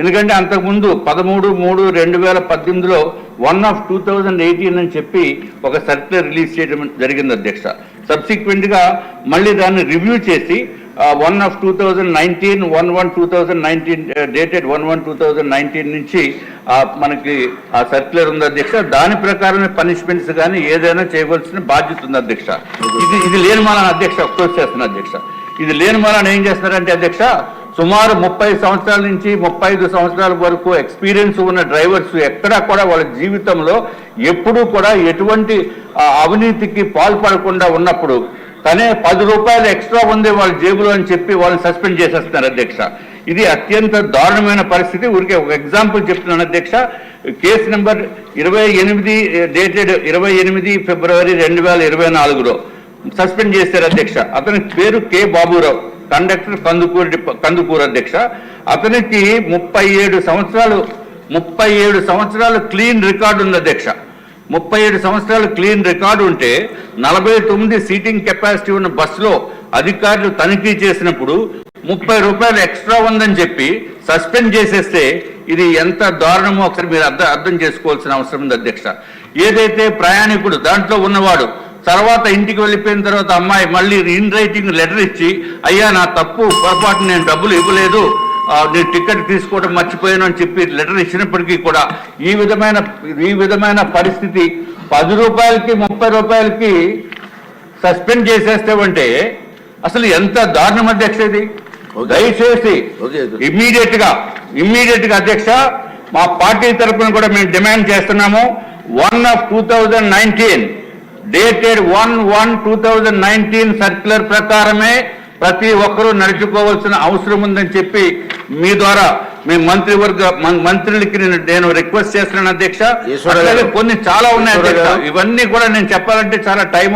ఎందుకంటే అంతకుముందు పదమూడు మూడు రెండు వేల పద్దెనిమిదిలో one of two thousand eighteen అని చెప్పి ఒక సర్క్యులర్ రిలీజ్ చేయడం జరిగింది అధ్యక్ష. సబ్సిక్వెంట్గా మళ్ళీ దాన్ని రివ్యూ చేసి one of two thousand nineteen one one two thousand nineteen dated one one two thousand nineteen నుంచి మనకి ఆ సర్క్యులర్ ఉంది అధ్యక్ష. దాని ప్రకారమే పనిష్మెంట్స్ కానీ ఏదైనా చేయవలసిన బాధ్యత ఉంది అధ్యక్ష. ఇది ఇది లేని మన అధ్యక్ష క్లోజ్ చేస్తున్నా అధ్యక్ష. ఇది లేని మన ఏం చేస్తున్నారంటే అధ్యక్ష సుమారు ముప్పై సంవత్సరాల నుంచి ముప్పై ఐదు సంవత్సరాల వరకు ఎక్స్పీరియన్స్ ఉన్న డ్రైవర్స్ ఎక్కడా కూడా వాళ్ళ జీవితంలో ఎప్పుడూ కూడా ఎటువంటి అవినీతికి పాల్పడకుండా ఉన్నప్పుడు తనే పది రూపాయలు ఎక్స్ట్రా ఉంది వాళ్ళ జేబులో అని చెప్పి వాళ్ళని సస్పెండ్ చేసేస్తున్నారు అధ్యక్ష. ఇది అత్యంత దారుణమైన పరిస్థితి. ఊరికే ఒక ఎగ్జాంపుల్ చెప్తున్నాను అధ్యక్ష. కేసు నెంబర్ ఇరవై ఎనిమిది డేటెడ్ ఇరవై ఎనిమిది ఫిబ్రవరి రెండు వేల ఇరవై నాలుగులో సస్పెండ్ చేశారు అధ్యక్ష. అతని పేరు కె. బాబురావు. కండక్టర్ కందుకూరి కందుకూరు అధ్యక్ష. అతనికి ముప్పై ఏడు సంవత్సరాలు ముప్పై ఏడు సంవత్సరాలు క్లీన్ రికార్డు ఉంది అధ్యక్ష. ముప్పై ఏడు సంవత్సరాలు క్లీన్ రికార్డు ఉంటే నలభై తొమ్మిది సీటింగ్ కెపాసిటీ ఉన్న బస్సులో అధికారులు తనిఖీ చేసినప్పుడు ముప్పై రూపాయలు ఎక్స్ట్రా ఉందని చెప్పి సస్పెండ్ చేసేస్తే ఇది ఎంత దారుణమో ఒకసారి మీరు అర్థం అర్థం చేసుకోవాల్సిన అవసరం ఉంది అధ్యక్ష. ఏదైతే ప్రయాణికుడు దాంట్లో ఉన్నవాడు తర్వాత ఇంటికి వెళ్ళిపోయిన తర్వాత అమ్మాయి మళ్ళీ ఇన్ రైటింగ్ లెటర్ ఇచ్చి అయ్యా నా తప్పు పొరపాటు నేను డబ్బులు ఇవ్వలేదు నేను టికెట్ తీసుకోవడం మర్చిపోయాను అని చెప్పి లెటర్ ఇచ్చినప్పటికీ కూడా ఈ విధమైన ఈ విధమైన పరిస్థితి పది రూపాయలకి ముప్పై రూపాయలకి సస్పెండ్ చేసేస్తామంటే అసలు ఎంత దారుణం అధ్యక్ష ఇది. దయచేసి. ఇమ్మీడియట్గా ఇమ్మీడియట్గా అధ్యక్ష మా పార్టీ తరఫున కూడా మేము డిమాండ్ చేస్తున్నాము one of two thousand nineteen dated one one two thousand nineteen circular ప్రకారమే ప్రతి ఒక్కరూ నడుచుకోవాల్సిన అవసరం ఉందని చెప్పి మీ ద్వారా మీ మంత్రివర్గ మంత్రులకి నేను నేను రిక్వెస్ట్ చేస్తున్నాను అధ్యక్ష కొన్ని చాలా ఉన్నాయి. ఇవన్నీ కూడా నేను చెప్పాలంటే చాలా టైం